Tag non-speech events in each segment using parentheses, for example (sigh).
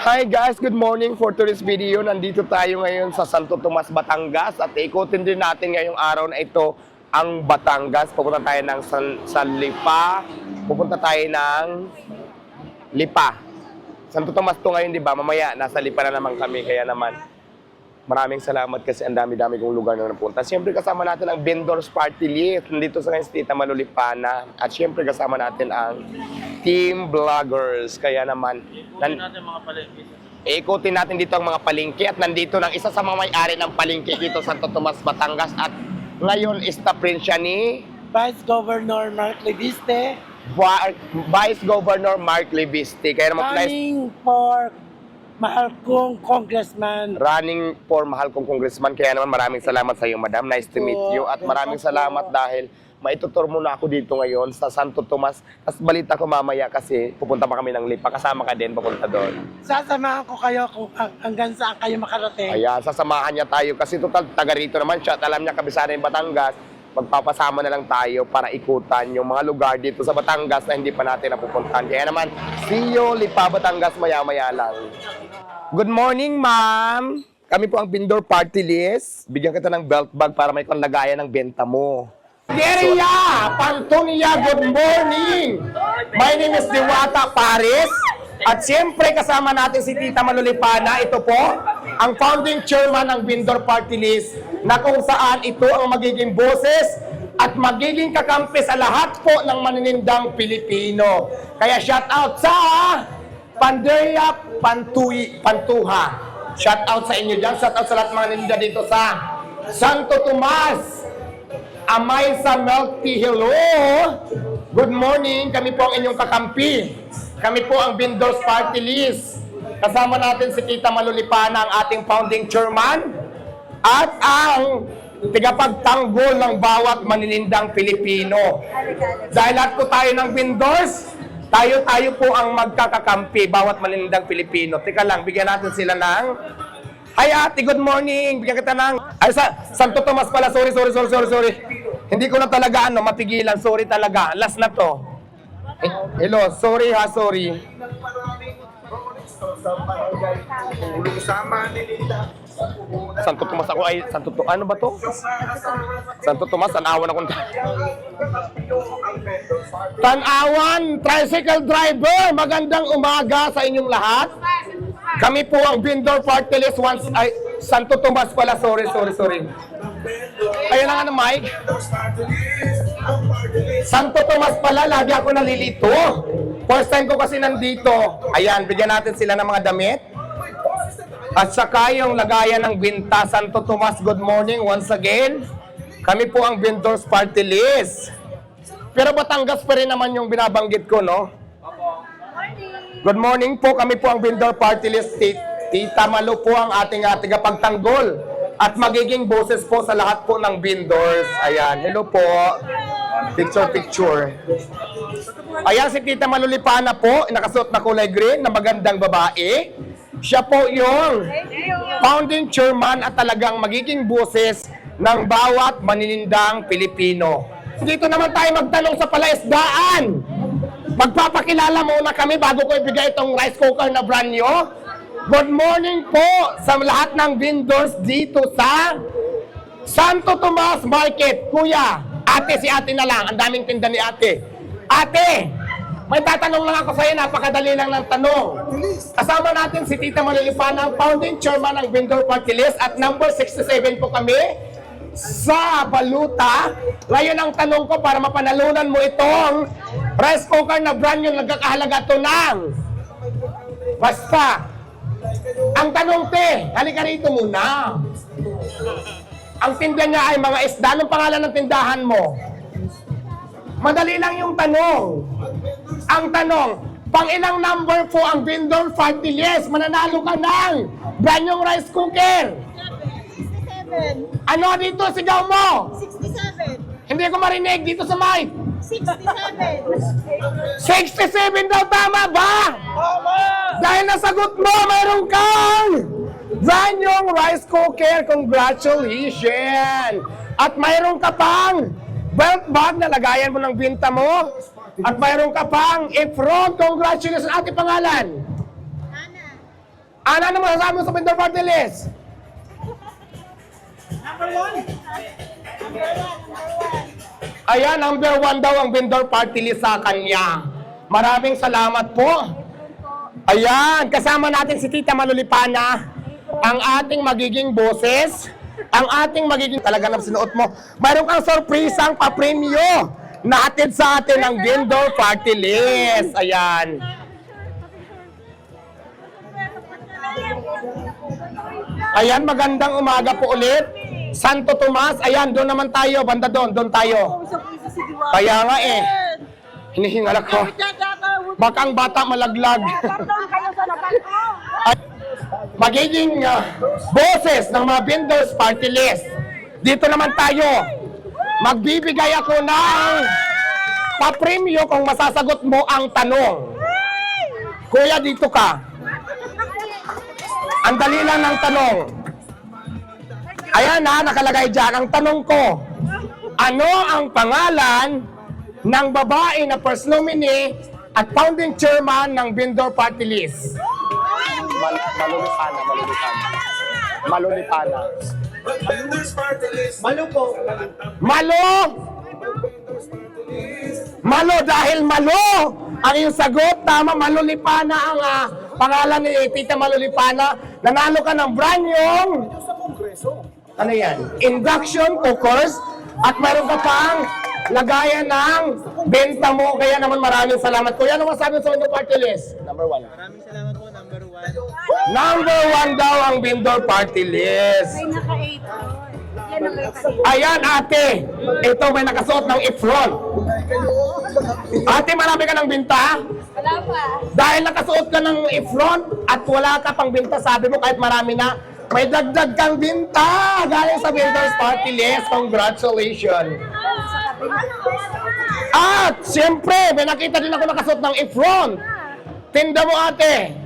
Hi guys, good morning for today's video. Nandito tayo ngayon sa Santo Tomas, Batangas at ikutin din natin ngayong araw na ito ang Batangas. Pupunta tayo ng San, San Lipa, pupunta tayo ng Lipa. Santo Tomas to ngayon, di ba? Mamaya, nasa Lipa na naman kami, kaya naman maraming salamat kasi ang dami-dami kong lugar na napunta. Siyempre kasama natin ang Vendors Party List. Nandito sa ngayon Tita Malulipana. At siyempre kasama natin ang Team Vloggers. Kaya naman, nan- natin mga palengke. Ikutin natin dito ang mga palengke at nandito ng isa sa mga may-ari ng palengke dito sa Santo Tomas, Batangas at ngayon staff rin siya ni Vice Governor Mark Leviste, Va- Vice Governor Mark Libiste. Kaya naman running for mahal kong congressman. running for mahal kong congressman. Kaya naman maraming salamat sa iyo, madam. Nice to meet you. At maraming salamat dahil maitutur mo na ako dito ngayon sa Santo Tomas. Tapos balita ko mamaya kasi pupunta pa kami ng Lipa. Kasama ka din papunta doon. Sasamahan ko kayo kung hang- hanggang saan kayo makarating. Ayan, sasamahan niya tayo kasi total taga rito naman siya at alam niya kabisado yung Batangas. Magpapasama na lang tayo para ikutan yung mga lugar dito sa Batangas na hindi pa natin napupuntahan. Kaya naman, see you, Lipa, Batangas, maya-maya lang. Good morning, ma'am. Kami po ang Pindor Party List. Bigyan kita ng belt bag para may lagayan ng benta mo. Geria! Pantonia, good morning! My name is Diwata Paris. At siyempre kasama natin si Tita Malulipana. Ito po, ang founding chairman ng Bindor Party List na kung saan ito ang magiging boses at magiging kakampi sa lahat po ng maninindang Pilipino. Kaya shout out sa Pandeya Pantui, Pantuha. Shout out sa inyo dyan. Shout out sa lahat mga ninda dito sa Santo Tomas. Amay sa Melty, hello! Good morning, kami po ang inyong kakampi. Kami po ang Bindors Party List. Kasama natin si Tita Malulipana, ang ating founding chairman, at ang tigapagtanggol ng bawat maninindang Pilipino. Dahil lahat po tayo ng Bindors, tayo-tayo po ang magkakakampi, bawat maninindang Pilipino. Teka lang, bigyan natin sila ng Hi ate, good morning. Bigyan kita ng... Ay, sa Santo Tomas pala. Sorry, sorry, sorry, sorry, sorry. Hindi ko na talaga ano, mapigilan. Sorry talaga. Last na to. Eh, hello, sorry ha, sorry. Santo Tomas ako ay Santo Tomas. Ano ba to? Santo Tomas, tanawan akong Tanawan, tricycle driver. Magandang umaga sa inyong lahat. Kami po ang Bindor Party List once ay Santo Tomas pala. Sorry, sorry, sorry. Ayun na nga ng mic. Santo Tomas pala, lagi ako nalilito. First time ko kasi nandito. Ayan, bigyan natin sila ng mga damit. At saka yung lagayan ng binta, Santo Tomas, good morning once again. Kami po ang Vendors Party List. Pero Batangas pa rin naman yung binabanggit ko, no? Good morning po, kami po ang Vendor Party List. Ti- Tita Malu po ang ating ating pagtanggol. At magiging boses po sa lahat po ng vendors. Ayan, hello po. Picture, picture. Ayan si Tita Malulipana po, nakasuot na kulay green, na magandang babae. Siya po yung founding chairman at talagang magiging boses ng bawat maninindang Pilipino. Dito naman tayo magtanong sa palaisdaan. Magpapakilala muna kami bago ko ibigay itong rice cooker na brand nyo. Good morning po sa lahat ng vendors dito sa Santo Tomas Market. Kuya, ate si ate na lang. Ang daming tinda ni ate. Ate, may tatanong lang ako sa'yo. Napakadali lang ng tanong. Kasama natin si Tita Malilipana, founding chairman ng Vendor Party List at number 67 po kami sa Baluta. Ngayon ang tanong ko para mapanalunan mo itong rice cooker na brand yung nagkakahalaga to ng Basta. Ang tanong te, halika rito muna. Ang tinda niya ay mga isda. Anong pangalan ng tindahan mo? Madali lang yung tanong. Ang tanong, pang ilang number po ang vendor party list? Mananalo ka ng brand yung rice cooker. 67. Ano dito, sigaw mo? 67. Hindi ko marinig dito sa mic. 67. 67 daw, tama ba? Dahil nasagot mo, mayroon kang brand yung rice cooker. Congratulations! At mayroon ka pang belt bag na lagayan mo ng binta mo. At mayroon ka pang ifrog. Congratulations! Ate pangalan? Ana. Ano ano masasabi mo sa vendor party list? Ayan, number one daw ang vendor party list sa kanya. Maraming salamat po. Ayan, kasama natin si Tita Malulipana, ang ating magiging boses, ang ating magiging talaga na sinuot mo. Mayroon kang sorpresang pa-premyo na atid sa atin ng vendor party list. Ayan. Ayan, magandang umaga po ulit. Santo Tomas, ayan, doon naman tayo, banda doon, doon tayo. Kaya nga eh, hinihingal ako. Baka ang bata malaglag. At magiging uh, boses ng mga vendors party list. Dito naman tayo. Magbibigay ako ng papremyo kung masasagot mo ang tanong. Kuya, dito ka. Ang dali lang ng tanong. Ayan na, nakalagay dyan. Ang tanong ko, ano ang pangalan ng babae na first nominee at founding chairman ng vendor party list? Mal malulipana, malulipana. Malulipana. Malo po. Malo! Malo dahil malo! Ang iyong sagot, tama, malulipana ang ah, pangalan ni Tita Malulipana. Nanalo ka ng brand yung... Ano yan? Induction to course. At meron ka pang lagayan ng benta mo. Kaya naman maraming salamat. Kuya, ano masabi sa vendor party list? Number one. Maraming salamat po, number one. Number one daw ang vendor party list. Ay, naka-8. Yan ang naka-8. Ayan, ate. Ito may nakasuot ng ifron. Ate, marami ka ng binta? Wala pa. Dahil nakasuot ka ng ifron at wala ka pang binta, sabi mo kahit marami na, may dagdag kang binta galing sa vendors party list. Congratulations. At, siyempre, may nakita din ako nakasuot ng ifron. Tinda mo, ate.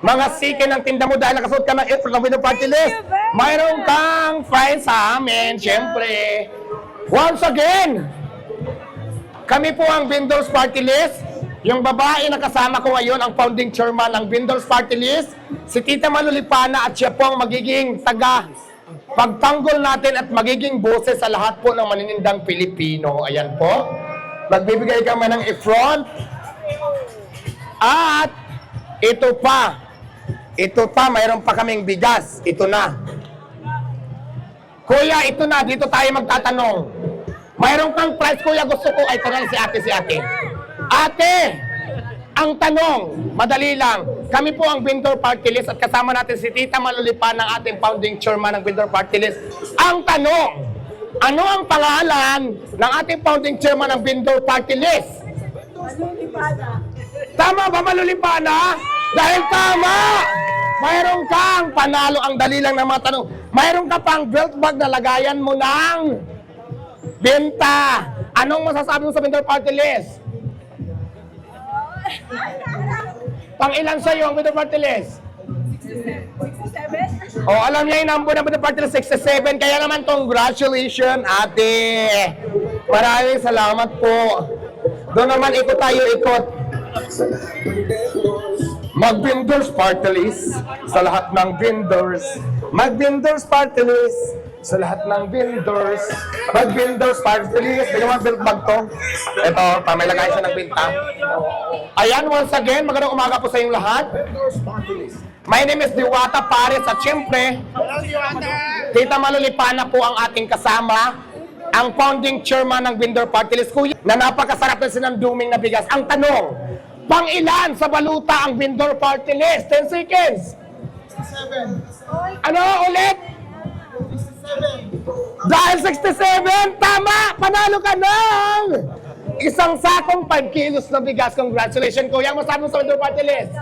Mga sike ng tinda mo dahil nakasuot ka ng ifron ng vendor party list. Mayroon kang prize sa amin, siyempre. Once again, kami po ang Vendors Party List. Yung babae na kasama ko ngayon, ang founding chairman ng Vendors Party List, si Tita Manulipana at siya po ang magiging taga pagtanggol natin at magiging boses sa lahat po ng maninindang Pilipino. Ayan po. Magbibigay kami ng ifront. At ito pa. Ito pa, mayroon pa kaming bigas. Ito na. Kuya, ito na. Dito tayo magtatanong. Mayroon kang prize, kuya. Gusto ko. Ay, tanong si ate, si ate. Ate! Ang tanong, madali lang. Kami po ang vendor party list at kasama natin si Tita Malulipan ng ating founding chairman ng vendor party list. Ang tanong, ano ang pangalan ng ating founding chairman ng vendor party list? Tama ba Malulipana? Dahil tama! Mayroon kang panalo ang dali lang ng mga tanong. Mayroon ka pang belt bag na lagayan mo ng benta. Anong masasabi mo sa vendor party list? Pang ilan sa'yo ang vendor party list? 67? Oh, alam niya yung number ng vendor party list, 67. Kaya naman, congratulations, ate. Maraming salamat po. Doon naman, ikot tayo, ikot. Mag-vendors party list sa lahat ng vendors. Mag-vendors party list sa lahat ng vendors. Mag-vendors party list. Bigyan mo ang belt bag to. Ito, pamilagay siya ng binta. Ayan, once again, magandang umaga po sa inyong lahat. My name is Diwata Pares at syempre, Tita Malulipana po ang ating kasama, ang founding chairman ng Vendor Party List, Kuya, na napakasarap na sinanduming na bigas. Ang tanong, pang ilan sa baluta ang Vendor Party List? 10 seconds. Ano ulit? Dahil 67, tama! Panalo ka ng isang sakong 5 kilos na bigas. Congratulations, Kuya. Masabi mo sa Vendor Party List?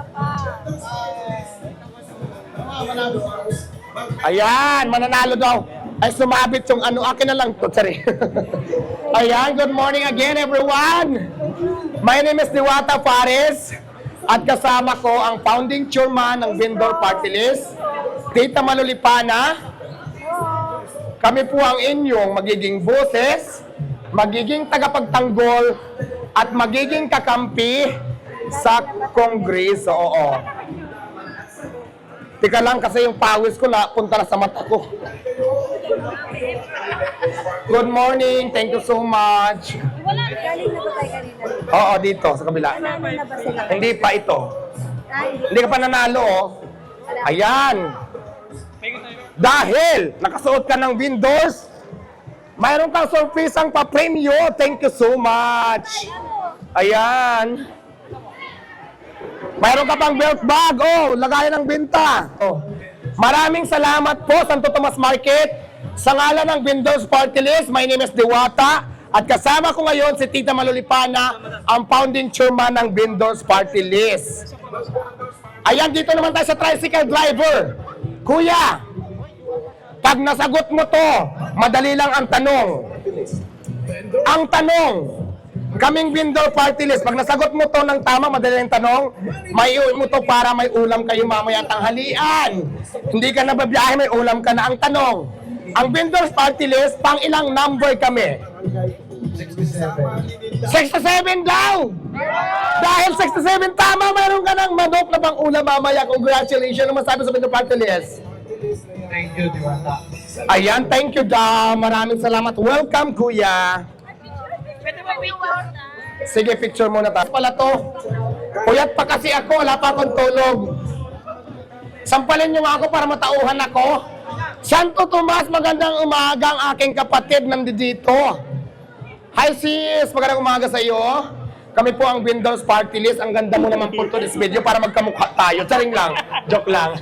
Ayan, mananalo daw. Ay, sumabit yung ano, akin na lang to, sorry. (laughs) Ayan, good morning again, everyone. My name is Diwata Fares. At kasama ko ang founding chairman ng Vendor Party List, Tita Malulipana. Kami po ang inyong magiging boses, magiging tagapagtanggol, at magiging kakampi sa Kongreso. Oo. Tika lang kasi yung pawis ko na punta na sa mata ko. Good morning. Thank you so much. Wala, galing na ba tayo kanina? Oo, dito sa kabila. Nanalo na ba sila? Hindi pa ito. Ay, Hindi ka pa nanalo, oh. Ayan. Dahil nakasuot ka ng Windows, mayroon kang surprisang pa-premyo. Thank you so much. Ayan. Mayroon ka pang belt bag. Oh, lagayan ng binta. Oh. Maraming salamat po, Santo Tomas Market. Sa ngalan ng Windows Party List, my name is Diwata. At kasama ko ngayon si Tita Malulipana, ang founding chairman ng Windows Party List. Ayan, dito naman tayo sa tricycle driver. Kuya, pag nasagot mo to, madali lang ang tanong. Ang tanong, kaming window party list, pag nasagot mo to ng tama, madali ang tanong, may mo to para may ulam kayo mamaya tanghalian. Hindi ka nababiyahe, may ulam ka na ang tanong. Ang vendors party list, pang ilang number kami? 67 daw! Dahil 67 tama, mayroon ka ng manok na pang ulam mamaya. Congratulations naman sabi sa vendor party list. Thank you, Diwata. Ayan, thank you da. Maraming salamat. Welcome, kuya. pwede mo picture na. Sige, picture muna tayo. Pala to. Puyat pa kasi ako, wala pa akong tulog. Sampalin niyo ako para matauhan ako. Santo Tomas, magandang umaga ang aking kapatid nandito. Hi sis, magandang umaga sa iyo. Kami po ang Windows Party List. Ang ganda mo naman po to this video para magkamukha tayo. Charing lang. Joke lang.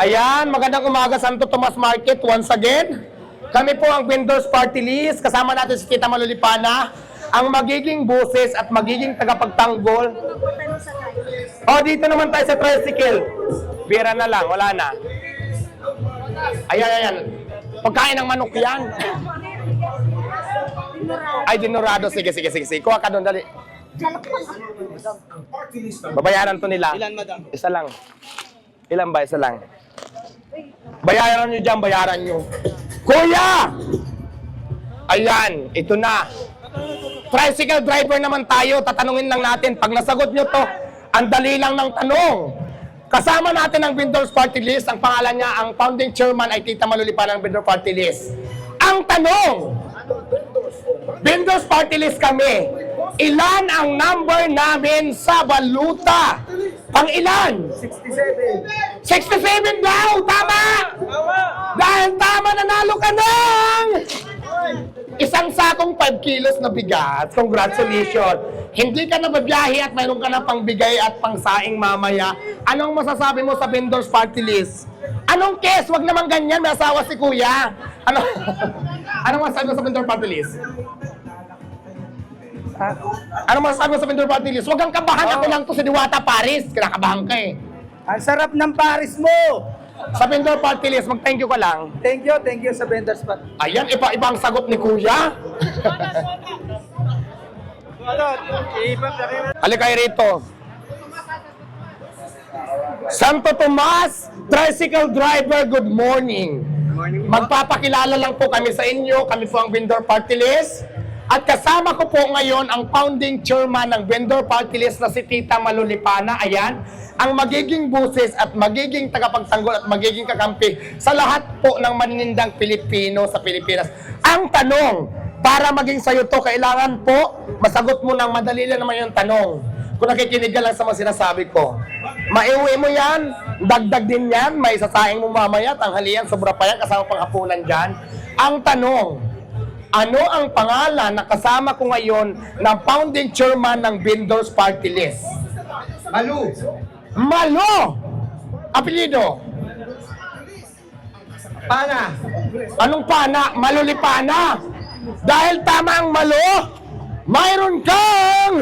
Ayan, magandang umaga Santo Tomas Market once again. Kami po ang Windows Party List. Kasama natin si Tita Malulipana, ang magiging boses at magiging tagapagtanggol. Magpatanong sa tayo. O, dito naman tayo sa tricycle. Bira na lang, wala na. Ayan, ayan. Pagkain ng manok yan. Ay, dinurado. Sige, sige, sige. sige. Kuha ka doon, dali. Babayaran to nila. Ilan, madam? Isa lang. Ilan ba? Isa lang. Bayaran nyo dyan, bayaran nyo. Kuya! Ayan, ito na. Tricycle driver naman tayo, tatanungin lang natin. Pag nasagot nyo to, ang dali lang ng tanong. Kasama natin ang Vendors Party List. Ang pangalan niya, ang founding chairman ay Tita Malulipan ng Vendor Party List. Ang tanong, Vendors Party List kami. Ilan ang number namin sa baluta? Pang ilan? 67. 67 daw! Tama! Dahil tama, nanalo ka ng isang sakong 5 kilos na bigat. Congratulations! Hindi ka na babiyahe at mayroon ka na pangbigay at pangsaing mamaya. Anong masasabi mo sa vendors party list? Anong case? Wag naman ganyan, may asawa si kuya. Ano? (laughs) Anong masasabi mo sa vendor party list? Ha? Ano masasabi mo sa vendor party list? Huwag kang kabahan. Ako lang to si Diwata Paris. Kinakabahan ka eh. Ang sarap ng Paris mo! Sa vendor party list, mag-thank you ka lang. Thank you, thank you sa vendors pa. Ayan, iba-iba ang sagot ni Kuya. Halika kayo rito. Santo Tomas, tricycle driver, good morning. Magpapakilala lang po kami sa inyo. Kami po ang vendor party list. At kasama ko po ngayon ang founding chairman ng vendor party list na si Tita Malulipana. Ayan, ang magiging buses at magiging tagapagtanggol at magiging kakampi sa lahat po ng maninindang Pilipino sa Pilipinas. Ang tanong, para maging sayo to, kailangan po masagot mo ng madali lang naman yung tanong. Kung nakikinig ka lang sa mga sinasabi ko. Maiuwi mo yan, dagdag din yan, may sasaing mo mamaya, tanghalian, sobra pa yan, kasama pang hapunan dyan. Ang tanong, ano ang pangalan na kasama ko ngayon ng founding chairman ng Vendors Party List? Malu! Malo! Apelido? Pana! Anong pana? Malulipana! Dahil tama ang malo, mayroon kang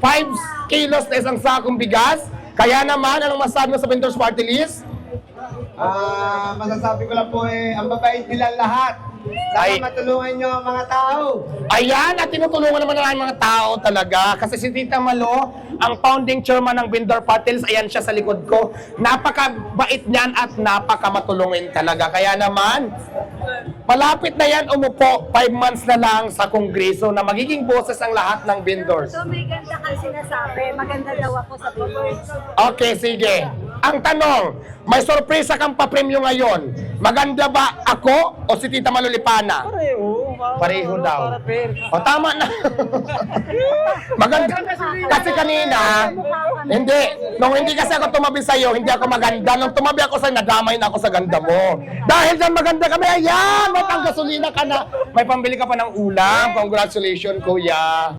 5 kilos na isang sakong bigas. Kaya naman, anong masasabi mo sa Vendors Party List? Ah, masasabi ko lang po eh, ang babait nila lahat. Sana Ay. matulungan nyo ang mga tao. Ayan, at tinutulungan naman ng mga tao talaga. Kasi si Tita Malo, ang founding chairman ng Vendor Party List, ayan siya sa likod ko. Napakabait niyan at napakamatulungin talaga. Kaya naman, Malapit na yan umupo, 5 months na lang sa kongreso na magiging boses ang lahat ng vendors. So may ganda kang sinasabi. Maganda daw ako sa billboards. Okay, sige. Ang tanong, may sorpresa kang pa-premyo ngayon. Maganda ba ako o si Tita Malulipana? Pareho. Pareho daw. O tama na. (laughs) maganda. Kasi kanina, hindi. Nung hindi kasi ako tumabi sa'yo, hindi ako maganda. Nung tumabi ako sa'yo, nadamay na ako sa ganda mo. Dahil dyan maganda kami, ayan, may pang gasolina ka na. May pambili ka pa ng ulam. Congratulations, kuya.